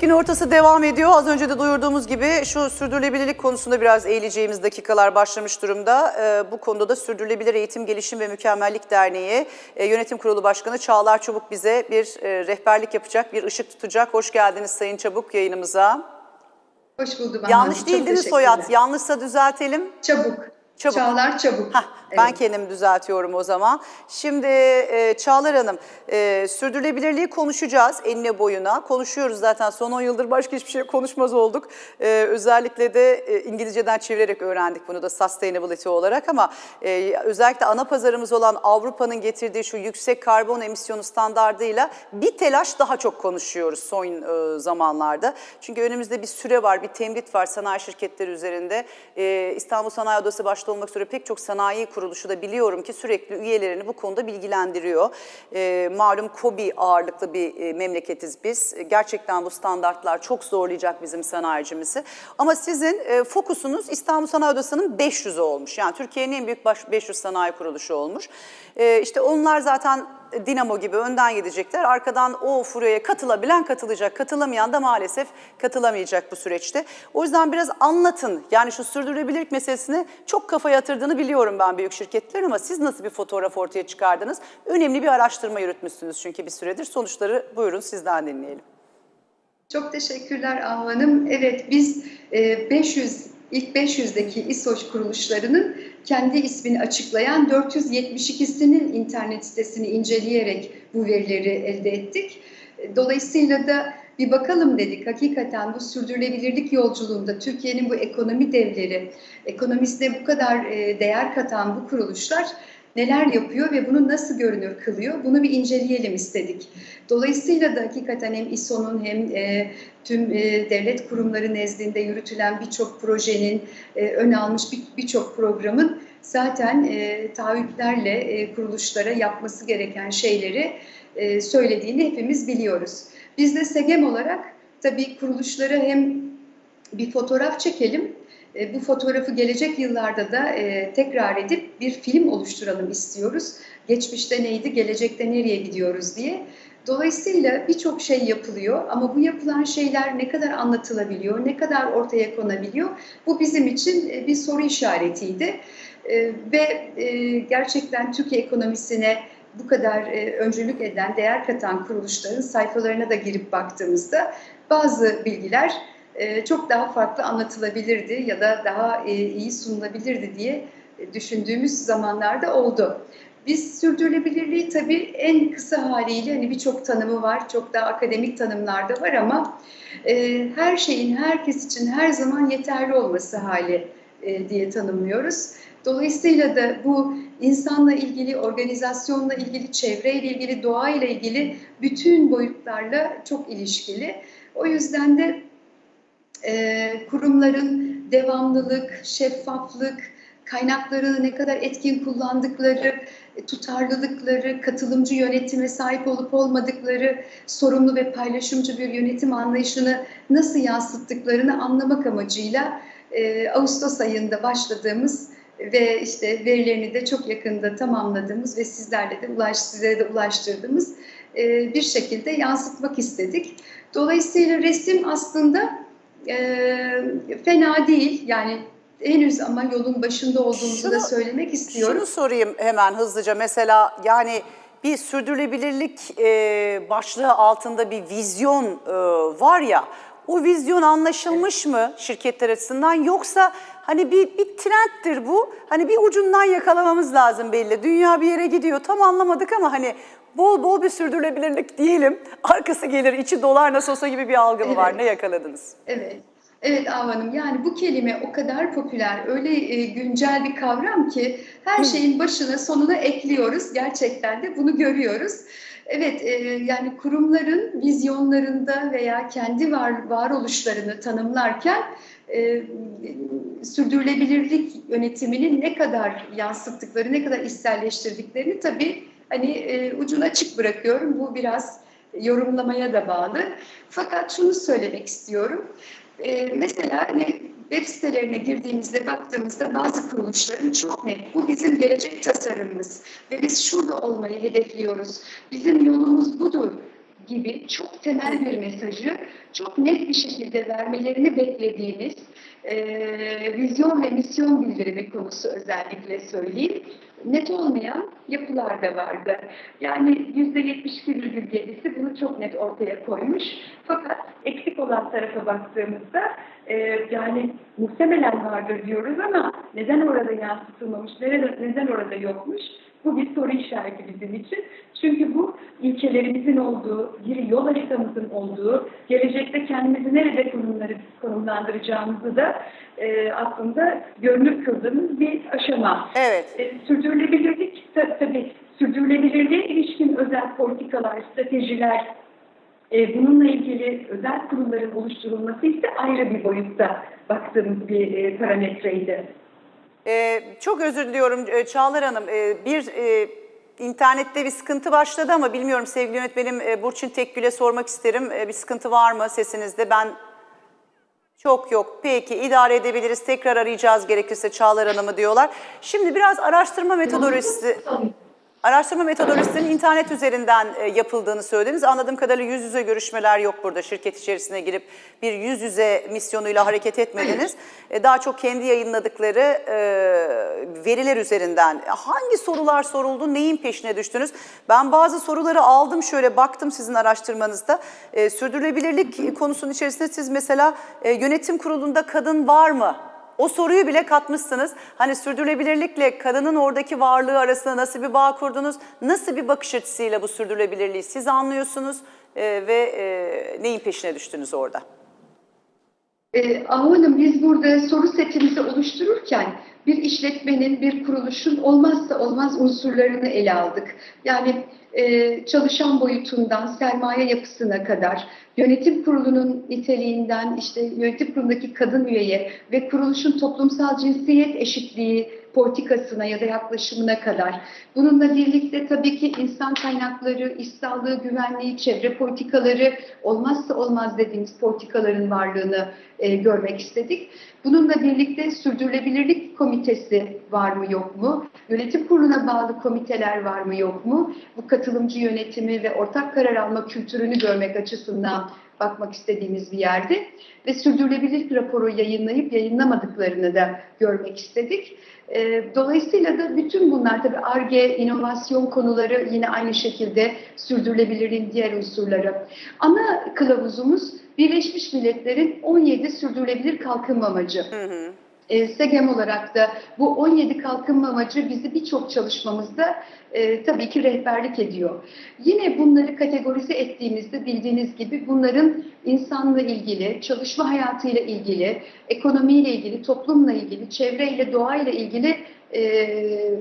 Gün ortası devam ediyor. Az önce de duyurduğumuz gibi şu sürdürülebilirlik konusunda biraz eğileceğimiz dakikalar başlamış durumda. Ee, bu konuda da Sürdürülebilir Eğitim Gelişim ve Mükemmellik Derneği e, Yönetim Kurulu Başkanı Çağlar Çabuk bize bir e, rehberlik yapacak, bir ışık tutacak. Hoş geldiniz Sayın Çabuk yayınımıza. Hoş buldum. Yanlış değil değil mi soyad? Yanlışsa düzeltelim. Çabuk. Çabuk. Çağlar Çabuk. Hah, ben Evet. kendim düzeltiyorum o zaman. Şimdi e, Çağlar Hanım, e, sürdürülebilirliği konuşacağız enine boyuna. Konuşuyoruz zaten son 10 yıldır başka hiçbir şey konuşmaz olduk. E, özellikle de e, İngilizceden çevirerek öğrendik bunu da sustainability olarak ama e, özellikle ana pazarımız olan Avrupa'nın getirdiği şu yüksek karbon emisyonu standardıyla bir telaş daha çok konuşuyoruz son e, zamanlarda. Çünkü önümüzde bir süre var, bir temrit var sanayi şirketleri üzerinde. E, İstanbul Sanayi Odası başta olmak üzere pek çok sanayi kuruluşu da biliyorum ki sürekli üyelerini bu konuda bilgilendiriyor. E, malum KOBİ ağırlıklı bir e, memleketiz biz. E, Gerçekten bu standartlar çok zorlayacak bizim sanayicimizi. Ama sizin e, fokusunuz İstanbul Sanayi Odası'nın 500'ü olmuş. Yani Türkiye'nin en büyük baş- 500 sanayi kuruluşu olmuş. E, işte onlar zaten dinamo gibi önden gidecekler. Arkadan o furyaya katılabilen katılacak, katılamayan da maalesef katılamayacak bu süreçte. O yüzden biraz anlatın. Yani şu sürdürülebilirlik meselesini çok kafaya yatırdığını biliyorum ben büyük şirketlerin ama siz nasıl bir fotoğraf ortaya çıkardınız? Önemli bir araştırma yürütmüşsünüz çünkü bir süredir. Sonuçları buyurun sizden dinleyelim. Çok teşekkürler Ahu Hanım. Evet biz e, 500 ilk 500'deki İSOŞ kuruluşlarının kendi ismini açıklayan 472'sinin internet sitesini inceleyerek bu verileri elde ettik. Dolayısıyla da bir bakalım dedik. Hakikaten bu sürdürülebilirlik yolculuğunda Türkiye'nin bu ekonomi devleri, ekonomisine bu kadar e, değer katan bu kuruluşlar neler yapıyor ve bunu nasıl görünür kılıyor? Bunu bir inceleyelim istedik. Dolayısıyla da hakikaten hem İSO'nun hem e, tüm e, devlet kurumları nezdinde yürütülen birçok projenin, e, ön almış bir- birçok programın zaten e, taahhütlerle e, kuruluşlara yapması gereken şeyleri e, söylediğini hepimiz biliyoruz. Biz de SEGEM olarak tabii kuruluşlara hem bir fotoğraf çekelim, e, bu fotoğrafı gelecek yıllarda da e, tekrar edip bir film oluşturalım istiyoruz. Geçmişte neydi, gelecekte nereye gidiyoruz diye. Dolayısıyla birçok şey yapılıyor ama bu yapılan şeyler ne kadar anlatılabiliyor, ne kadar ortaya konabiliyor bu bizim için e, bir soru işaretiydi. Ve gerçekten Türkiye ekonomisine bu kadar öncülük eden, değer katan kuruluşların sayfalarına da girip baktığımızda bazı bilgiler e, çok daha farklı anlatılabilirdi ya da daha e, iyi sunulabilirdi diye e, düşündüğümüz zamanlarda oldu. Biz sürdürülebilirliği tabii en kısa haliyle hani birçok tanımı var, çok daha akademik tanımlar da var ama e, her şeyin herkes için her zaman yeterli olması hali e, diye tanımlıyoruz. Dolayısıyla da bu insanla ilgili, organizasyonla ilgili, çevreyle ilgili, doğayla ilgili bütün boyutlarla çok ilişkili. O yüzden de e, kurumların devamlılık, şeffaflık, kaynakları ne kadar etkin kullandıkları, tutarlılıkları, katılımcı yönetime sahip olup olmadıkları, sorumlu ve paylaşımcı bir yönetim anlayışını nasıl yansıttıklarını anlamak amacıyla e, Ağustos ayında başladığımız ve işte verilerini de çok yakında tamamladığımız ve sizlerle de ulaş, sizlere de ulaştırdığımız e, bir şekilde yansıtmak istedik. Dolayısıyla resim aslında e, fena değil. Yani henüz ama yolun başında olduğumuzu da Şunu- söylemek istiyorum. Şunu sorayım hemen hızlıca. Mesela yani bir sürdürülebilirlik e, başlığı altında bir vizyon e, var ya, o vizyon anlaşılmış mı şirketler açısından yoksa hani bir, bir trendtir bu. Hani bir ucundan yakalamamız lazım belli. Dünya bir yere gidiyor tam anlamadık ama hani bol bol bir sürdürülebilirlik diyelim. Arkası gelir içi dolar nasıl olsa gibi bir algı mı var? Evet. Ne yakaladınız? Evet. Evet Ahu Hanım yani bu kelime o kadar popüler, öyle e, güncel bir kavram ki her şeyin başına sonuna ekliyoruz. Gerçekten de bunu görüyoruz. Evet e, yani kurumların vizyonlarında veya kendi var, varoluşlarını tanımlarken e, sürdürülebilirlik yönetiminin ne kadar yansıttıkları, ne kadar içselleştirdiklerini tabii hani e, ucuna açık bırakıyorum. Bu biraz yorumlamaya da bağlı. Fakat şunu söylemek istiyorum. Ee, mesela hani web sitelerine girdiğimizde baktığımızda bazı kuruluşların çok net bu bizim gelecek tasarımımız ve biz şurada olmayı hedefliyoruz. Bizim yolumuz budur gibi çok temel bir mesajı çok net bir şekilde vermelerini beklediğimiz e, vizyon ve misyon bildirimi konusu özellikle söyleyeyim. Net olmayan yapılar da vardı. Yani %72,7'si bunu çok net ortaya koymuş. Fakat eksik olan tarafa baktığımızda e, yani muhtemelen vardır diyoruz ama neden orada yansıtılmamış, neden orada yokmuş? Bu bir soru işareti bizim için. Çünkü bu ilkelerimizin olduğu, bir yol haritamızın olduğu, gelecekte kendimizi nerede konumlandıracağımızı da e, aslında görünür kıldığımız bir aşama. Evet. E, sürdürülebilirlik ta- tabii sürdürülebilirliğe ilişkin özel politikalar, stratejiler, e, bununla ilgili özel kurumların oluşturulması ise ayrı bir boyutta baktığımız bir e, parametreydi. Ee, çok özür diliyorum e, Çağlar Hanım. Ee, bir e, internette bir sıkıntı başladı ama bilmiyorum sevgili yönetmenim e, Burçin Tekgül'e sormak isterim. E, bir sıkıntı var mı sesinizde? Ben çok yok. Peki idare edebiliriz. Tekrar arayacağız gerekirse Çağlar Hanım'ı diyorlar. Şimdi biraz araştırma metodolojisi Araştırma metodolojisinin internet üzerinden e, yapıldığını söylediniz. Anladığım kadarıyla yüz yüze görüşmeler yok burada. Şirket içerisine girip bir yüz yüze misyonuyla hareket etmediniz. E, Daha çok kendi yayınladıkları e, veriler üzerinden. Hangi sorular soruldu, neyin peşine düştünüz? Ben bazı soruları aldım şöyle baktım sizin araştırmanızda. Sürdürülebilirlik konusunun içerisinde siz mesela yönetim kurulunda kadın var mı? O soruyu bile katmışsınız. Hani sürdürülebilirlikle kadının oradaki varlığı arasında nasıl bir bağ kurdunuz? Nasıl bir bakış açısıyla bu sürdürülebilirliği siz anlıyorsunuz Ee, ve e, neyin peşine düştünüz orada? E, Ahu Hanım biz burada soru setimizi oluştururken bir işletmenin, bir kuruluşun olmazsa olmaz unsurlarını ele aldık. Yani e, çalışan boyutundan sermaye yapısına kadar, yönetim kurulunun niteliğinden işte yönetim kurulundaki kadın üyeye ve kuruluşun toplumsal cinsiyet eşitliği politikasına ya da yaklaşımına kadar. Bununla birlikte tabii ki insan kaynakları, iş sağlığı, güvenliği, çevre politikaları olmazsa olmaz dediğimiz politikaların varlığını e, görmek istedik. Bununla birlikte sürdürülebilirlik komitesi var mı yok mu? Yönetim kuruluna bağlı komiteler var mı yok mu? Bu katılımcı yönetimi ve ortak karar alma kültürünü görmek açısından bakmak istediğimiz bir yerde ve sürdürülebilirlik raporu yayınlayıp yayınlamadıklarını da görmek istedik. E, Dolayısıyla da bütün bunlar tabii ARGE, inovasyon konuları yine aynı şekilde sürdürülebilirliğin diğer unsurları. Ana kılavuzumuz Birleşmiş Milletler'in 17 sürdürülebilir kalkınma amacı. E, SEGEM olarak da bu 17 kalkınma amacı bizi birçok çalışmamızda e, tabii ki rehberlik ediyor. Yine bunları kategorize ettiğimizde bildiğiniz gibi bunların insanla ilgili, çalışma hayatıyla ilgili, ekonomiyle ilgili, toplumla ilgili, çevreyle, doğayla ilgili e,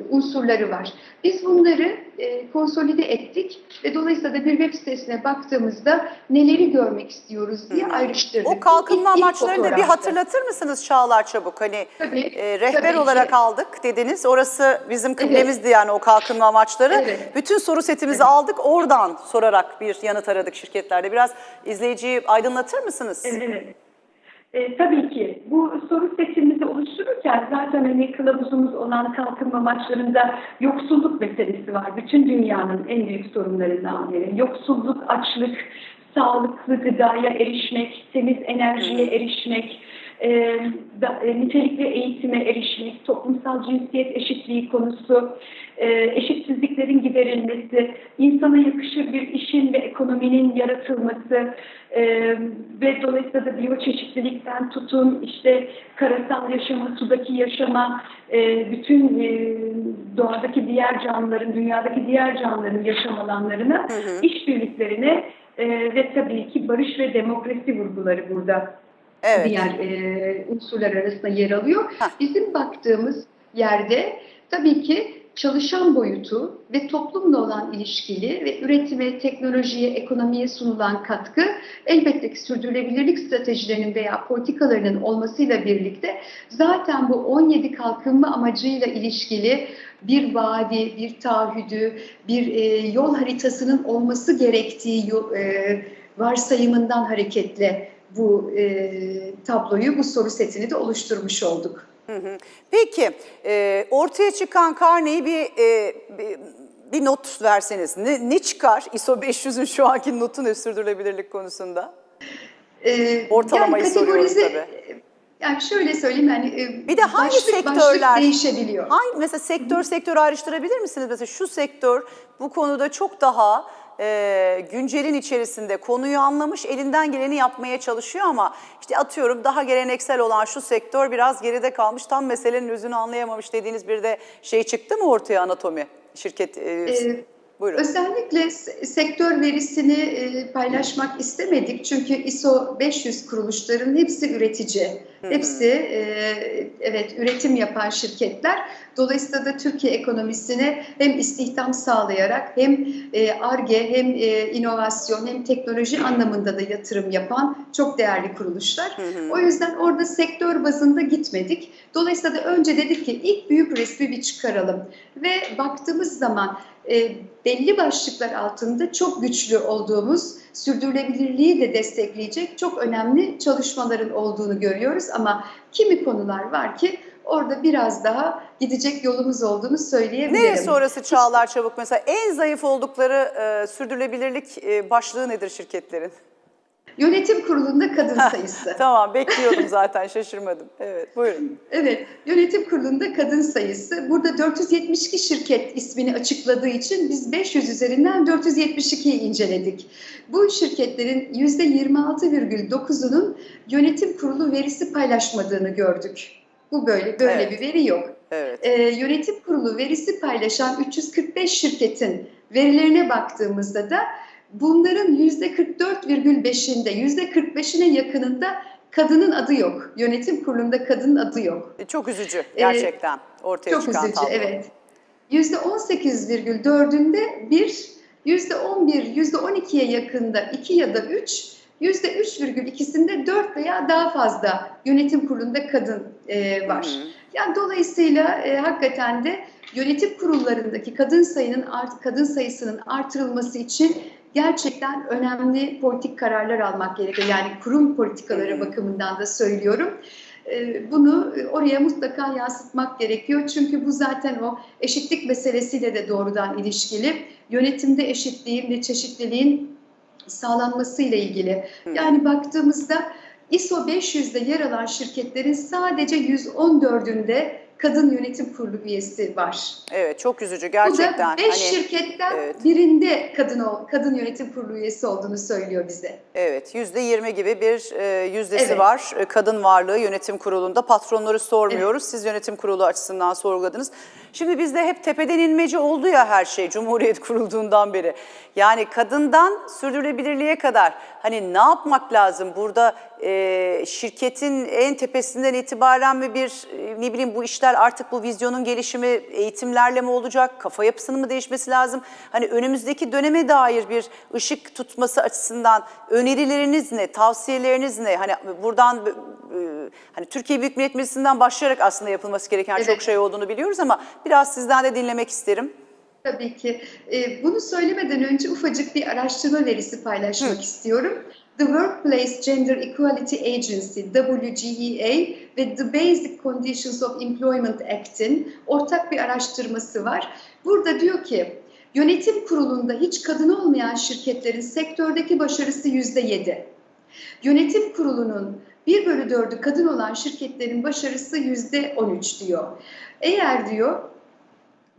unsurları var. Biz bunları e, konsolide ettik ve dolayısıyla da bir web sitesine baktığımızda neleri görmek istiyoruz diye ayrıştırdık. O kalkınma İlk- ilk amaçlarını da bir hatırlatır mısınız Çağlar Çabuk? Hani Tabii, e, rehber tabii ki. olarak aldık dediniz. Orası bizim kıblemizdi yani o kalkınma amaçları. Evet. Bütün soru setimizi aldık. Oradan sorarak bir yanıt aradık şirketlerde. Biraz izleyiciyi aydınlatır mısınız? Evet. E, tabii ki bu soru setimizi oluştururken zaten hani kılavuzumuz olan kalkınma amaçlarında yoksulluk meselesi var. Bütün dünyanın en büyük sorunlarından biri. Yoksulluk, açlık, sağlıklı gıdaya erişmek, temiz enerjiye erişmek, e, da, e, nitelikli eğitime erişmek, toplumsal cinsiyet eşitliği konusu, e, eşitsizliklerin giderilmesi, insana yakışır bir işin ve ekonominin yaratılması e, ve dolayısıyla da biyoçeşitlilikten tutun işte karasal yaşama, sudaki yaşama, e, bütün e, doğadaki diğer canlıların, dünyadaki diğer canlıların yaşam alanlarına, işbirliklerine e, ve tabii ki barış ve demokrasi vurguları burada Evet. diğer e, unsurlar arasında yer alıyor. Hah. Bizim baktığımız yerde tabii ki çalışan boyutu ve toplumla olan ilişkili ve üretime, teknolojiye, ekonomiye sunulan katkı elbette ki sürdürülebilirlik stratejilerinin veya politikalarının olmasıyla birlikte zaten bu 17 kalkınma amacıyla ilişkili bir vaadi, bir taahhüdü, bir e, yol haritasının olması gerektiği e, varsayımından hareketle bu e, tabloyu, bu soru setini de oluşturmuş olduk. Peki, e, ortaya çıkan karneyi bir, e, bir bir not verseniz ne, ne çıkar ISO 500'ün şu anki notu ne sürdürülebilirlik konusunda? Ee, Ortalamayı soruyorum tabii. e, Yani şöyle söyleyeyim yani e, Bir de hangi başlık sektörler- başlık değişebiliyor. Hangi mesela sektör sektör ayrıştırabilir misiniz? Mesela şu sektör bu konuda çok daha e, güncelin içerisinde konuyu anlamış, elinden geleni yapmaya çalışıyor ama işte atıyorum daha geleneksel olan şu sektör biraz geride kalmış, tam meselenin özünü anlayamamış dediğiniz bir de şey çıktı mı ortaya anatomi şirket? e, Ee, buyurun. Özellikle se- sektör verisini e, paylaşmak istemedik çünkü ISO 500 kuruluşların hepsi üretici, hepsi e, evet üretim yapan şirketler. Dolayısıyla da Türkiye ekonomisine hem istihdam sağlayarak hem ARGE hem e, inovasyon hem teknoloji anlamında da yatırım yapan çok değerli kuruluşlar. O yüzden orada sektör bazında gitmedik. Dolayısıyla da önce dedik ki ilk büyük resmi bir çıkaralım ve baktığımız zaman e, belli başlıklar altında çok güçlü olduğumuz, sürdürülebilirliği de destekleyecek çok önemli çalışmaların olduğunu görüyoruz. Ama kimi konular var ki orada biraz daha gidecek yolumuz olduğunu söyleyebilirim. Neresi orası Çağlar Çabuk mesela en zayıf oldukları e, sürdürülebilirlik e, başlığı nedir şirketlerin? Yönetim kurulunda kadın sayısı. Tamam bekliyordum zaten şaşırmadım. Evet buyurun. Evet, yönetim kurulunda kadın sayısı. Burada 472 şirket ismini açıkladığı için biz 500 üzerinden 472'yi inceledik. Bu şirketlerin %26,9'unun yönetim kurulu verisi paylaşmadığını gördük. Bu böyle böyle Evet. bir veri yok. Evet. Ee, yönetim kurulu verisi paylaşan 345 şirketin verilerine baktığımızda da bunların %44,5'inde, %45'ine yakınında kadının adı yok. Yönetim kurulunda kadının adı yok. E, Çok üzücü gerçekten ortaya Çok çıkan üzücü, tablo. evet. %18,4'ünde bir, %11, %12'ye yakında 2 ya da 3, %3,2'sinde 4 veya daha fazla yönetim kurulunda kadın e, var. Hı hı. Yani dolayısıyla e, hakikaten de yönetim kurullarındaki kadın sayının art, kadın sayısının artırılması için gerçekten önemli politik kararlar almak gerekiyor. Yani kurum politikaları bakımından da söylüyorum. E, Bunu e, oraya mutlaka yansıtmak gerekiyor. Çünkü bu zaten o eşitlik meselesiyle de doğrudan ilişkili. Yönetimde eşitliğin ve çeşitliliğin sağlanmasıyla ilgili. Hı. Yani baktığımızda ISO 500'de yer alan şirketlerin sadece 114'ünde kadın yönetim kurulu üyesi var. Evet çok üzücü Bu gerçekten. da 5 Hani, şirketten evet. birinde kadın ol- kadın yönetim kurulu üyesi olduğunu söylüyor bize. evet yüzde yirmi gibi bir e, yüzdesi Evet. var e, kadın varlığı yönetim kurulunda. Patronları sormuyoruz. Siz yönetim kurulu açısından sorguladınız. Şimdi bizde hep tepeden inmeci oldu ya her şey Cumhuriyet kurulduğundan beri. Yani kadından sürdürülebilirliğe kadar hani ne yapmak lazım? Burada e, şirketin en tepesinden itibaren mi bir e, ne bileyim bu işler artık bu vizyonun gelişimi eğitimlerle mi olacak? Kafa yapısının mı değişmesi lazım? Hani önümüzdeki döneme dair bir ışık tutması açısından önerileriniz ne? Tavsiyeleriniz ne? Hani buradan e, hani Türkiye Büyük Millet Meclisi'nden başlayarak aslında yapılması gereken çok Evet. şey olduğunu biliyoruz ama biraz sizden de dinlemek isterim. Tabii ki. Ee, bunu söylemeden önce ufacık bir araştırma verisi paylaşmak istiyorum. The Workplace Gender Equality Agency, WGEA ve The Basic Conditions of Employment Act'in ortak bir araştırması var. Burada diyor ki, yönetim kurulunda hiç kadın olmayan şirketlerin sektördeki başarısı yüzde yedi. Yönetim kurulunun 1 bölü 4'ü kadın olan şirketlerin başarısı yüzde 13 diyor. Eğer diyor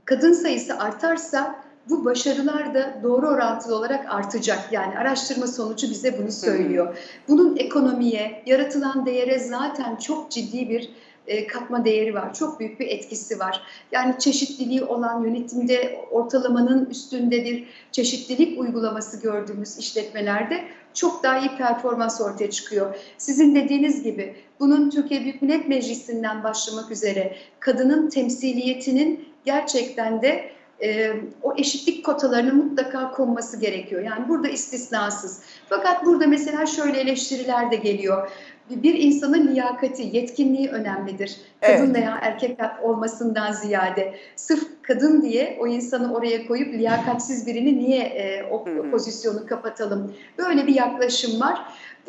kadın sayısı artarsa bu başarılar da doğru orantılı olarak artacak. Yani araştırma sonucu bize bunu söylüyor. Bunun ekonomiye, yaratılan değere zaten çok ciddi bir e, katma değeri var. Çok büyük bir etkisi var. Yani çeşitliliği olan yönetimde ortalamanın üstünde bir çeşitlilik uygulaması gördüğümüz işletmelerde çok daha iyi performans ortaya çıkıyor. Sizin dediğiniz gibi bunun Türkiye Büyük Millet Meclisi'nden başlamak üzere kadının temsiliyetinin gerçekten de e, o eşitlik kotalarının mutlaka konması gerekiyor. Yani burada istisnasız. Fakat burada mesela şöyle eleştiriler de geliyor. Bir insanın liyakati, yetkinliği önemlidir. Kadın Evet. veya erkek olmasından ziyade. Sırf kadın diye o insanı oraya koyup liyakatsiz birini niye e, o hı. pozisyonu kapatalım? Böyle bir yaklaşım var.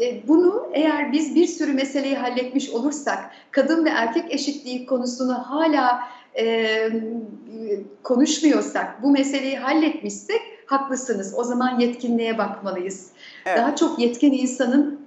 E, Bunu eğer biz bir sürü meseleyi halletmiş olursak, kadın ve erkek eşitliği konusunu hala e, konuşmuyorsak, bu meseleyi halletmişsek haklısınız. O zaman yetkinliğe bakmalıyız. Evet. Daha çok yetkin insanın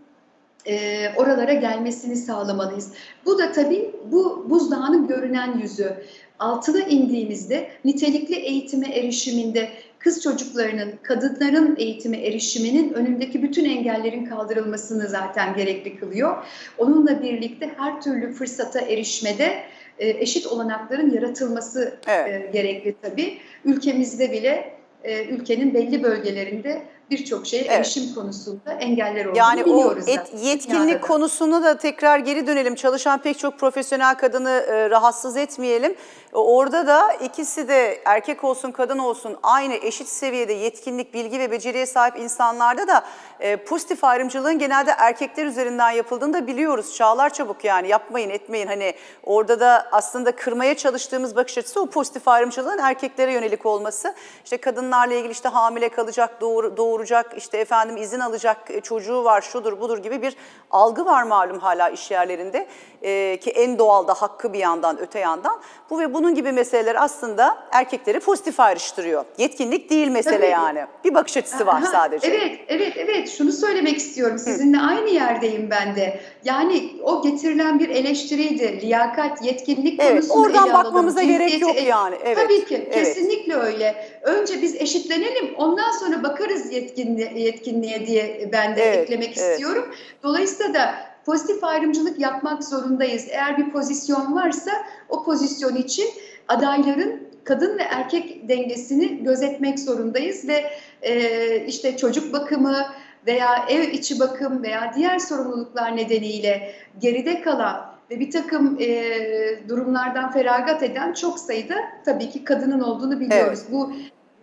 e, oralara gelmesini sağlamalıyız. Bu da tabii bu buzdağının görünen yüzü. Altına indiğimizde nitelikli eğitime erişiminde kız çocuklarının, kadınların eğitime erişiminin önündeki bütün engellerin kaldırılmasını zaten gerekli kılıyor. Onunla birlikte her türlü fırsata erişmede e, eşit olanakların yaratılması Evet. e, gerekli tabii. Ülkemizde bile e, ülkenin belli bölgelerinde birçok şeye Evet. erişim konusunda engeller olduğunu Yani o biliyoruz. et, zaten. yetkinlik Dünyada da. konusuna da tekrar geri dönelim. Çalışan pek çok profesyonel kadını e, rahatsız etmeyelim. E, Orada da ikisi de erkek olsun kadın olsun aynı eşit seviyede yetkinlik, bilgi ve beceriye sahip insanlarda da e, pozitif ayrımcılığın genelde erkekler üzerinden yapıldığını da biliyoruz. Çağlar çabuk yani yapmayın etmeyin. Hani orada da aslında kırmaya çalıştığımız bakış açısı o pozitif ayrımcılığın erkeklere yönelik olması. İşte kadınlarla ilgili işte hamile kalacak, doğur, doğuracak, işte efendim izin alacak e, çocuğu var, şudur budur gibi bir algı var malum hala iş yerlerinde. Ee, ki en doğal da hakkı bir yandan öte yandan. Bu ve bunun gibi meseleler aslında erkekleri pozitif ayrıştırıyor. Yetkinlik değil mesele Tabii. yani. Bir bakış açısı var Aha, sadece. Evet, evet, evet. Şunu söylemek istiyorum. Sizinle aynı yerdeyim ben de. Yani o getirilen bir eleştiriydi. Liyakat, yetkinlik Evet, konusunu oradan alalım. bakmamıza gerek yok ele- yani. Evet, Tabii ki, evet. kesinlikle öyle. Önce biz eşitlenelim, ondan sonra bakarız yetkinliğe, yetkinliğe diye ben de Evet, eklemek evet. istiyorum. Dolayısıyla da pozitif ayrımcılık yapmak zorundayız. Eğer bir pozisyon varsa o pozisyon için adayların kadın ve erkek dengesini gözetmek zorundayız ve e, işte çocuk bakımı veya ev içi bakım veya diğer sorumluluklar nedeniyle geride kalan ve bir takım e, durumlardan feragat eden çok sayıda tabii ki kadının olduğunu biliyoruz. Bu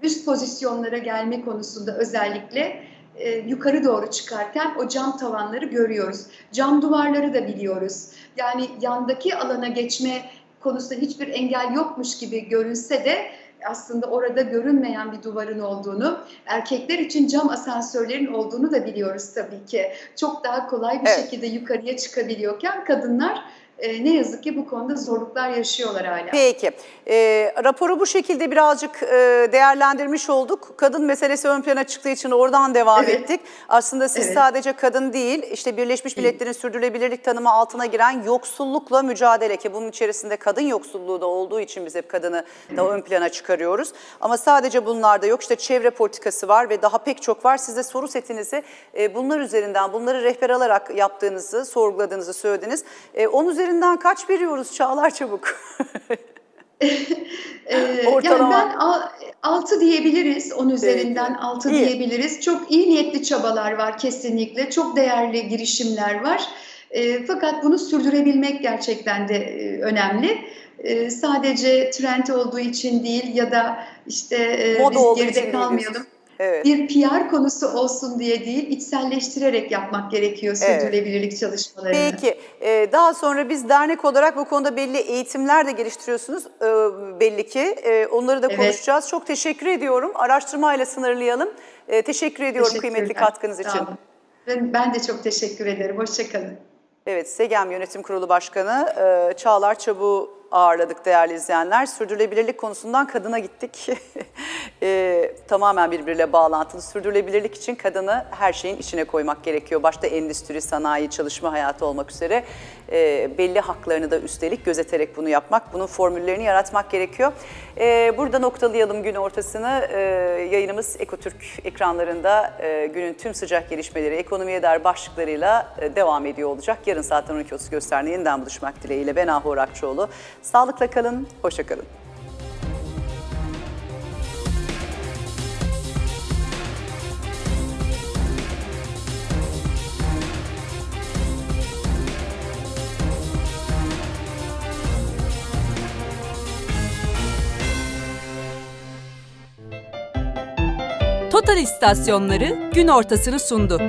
üst pozisyonlara gelme konusunda özellikle e, yukarı doğru çıkarken o cam tavanları görüyoruz. Cam duvarları da biliyoruz. Yani yandaki alana geçme konusunda hiçbir engel yokmuş gibi görünse de aslında orada görünmeyen bir duvarın olduğunu, erkekler için cam asansörlerin olduğunu da biliyoruz tabii ki. Çok daha kolay bir Evet. şekilde yukarıya çıkabiliyorken kadınlar e, ne yazık ki bu konuda zorluklar yaşıyorlar hala. Peki. E, raporu bu şekilde birazcık e, değerlendirmiş olduk. Kadın meselesi ön plana çıktığı için oradan devam Evet. ettik. Aslında siz Evet. sadece kadın değil, işte Birleşmiş Milletler'in sürdürülebilirlik tanımı altına giren yoksullukla mücadele ki bunun içerisinde kadın yoksulluğu da olduğu için biz hep kadını da ön plana çıkarıyoruz. Ama sadece bunlar da yok. İşte çevre politikası var ve daha pek çok var. Siz de soru setinizi e, bunlar üzerinden, bunları rehber alarak yaptığınızı, sorguladığınızı söylediniz. E, 10 üzerinden kaç veriyoruz Çağlar Çabuk? Ee, Ortalama. Yani ben al- altı diyebiliriz, on üzerinden altı İyi. diyebiliriz. Çok iyi niyetli çabalar var kesinlikle, çok değerli girişimler var. Ee, fakat bunu sürdürebilmek gerçekten de e, önemli. Ee, sadece trend olduğu için değil ya da işte e, Moda biz geride kalmayalım. Evet. Bir PR konusu olsun diye değil, içselleştirerek yapmak gerekiyor Evet. sürdürülebilirlik çalışmalarını. Peki, e, daha sonra biz dernek olarak bu konuda belli eğitimler de geliştiriyorsunuz e, belli ki. E, onları da Evet. konuşacağız. Çok teşekkür ediyorum. Araştırmayla sınırlayalım. E, teşekkür ediyorum kıymetli katkınız için. olun. Ben, ben de çok teşekkür ederim. Hoşçakalın. Evet, SEGEM Yönetim Kurulu Başkanı e, Çağlar Çabuk'u ağırladık değerli izleyenler. Sürdürülebilirlik konusundan kadına gittik. E, tamamen birbiriyle bağlantılı. Sürdürülebilirlik için kadını her şeyin içine koymak gerekiyor. Başta endüstri, sanayi, çalışma hayatı olmak üzere e, belli haklarını da üstelik gözeterek bunu yapmak, bunun formüllerini yaratmak gerekiyor. E, burada noktalayalım gün ortasını. E, yayınımız Ekotürk ekranlarında e, günün tüm sıcak gelişmeleri, ekonomiye dair başlıklarıyla e, devam ediyor olacak. Yarın saat 12.30 gösterine buluşmak dileğiyle. Ben Ahu Rakçıoğlu. Sağlıkla kalın, hoşça kalın. Total istasyonları gün ortasını sundu.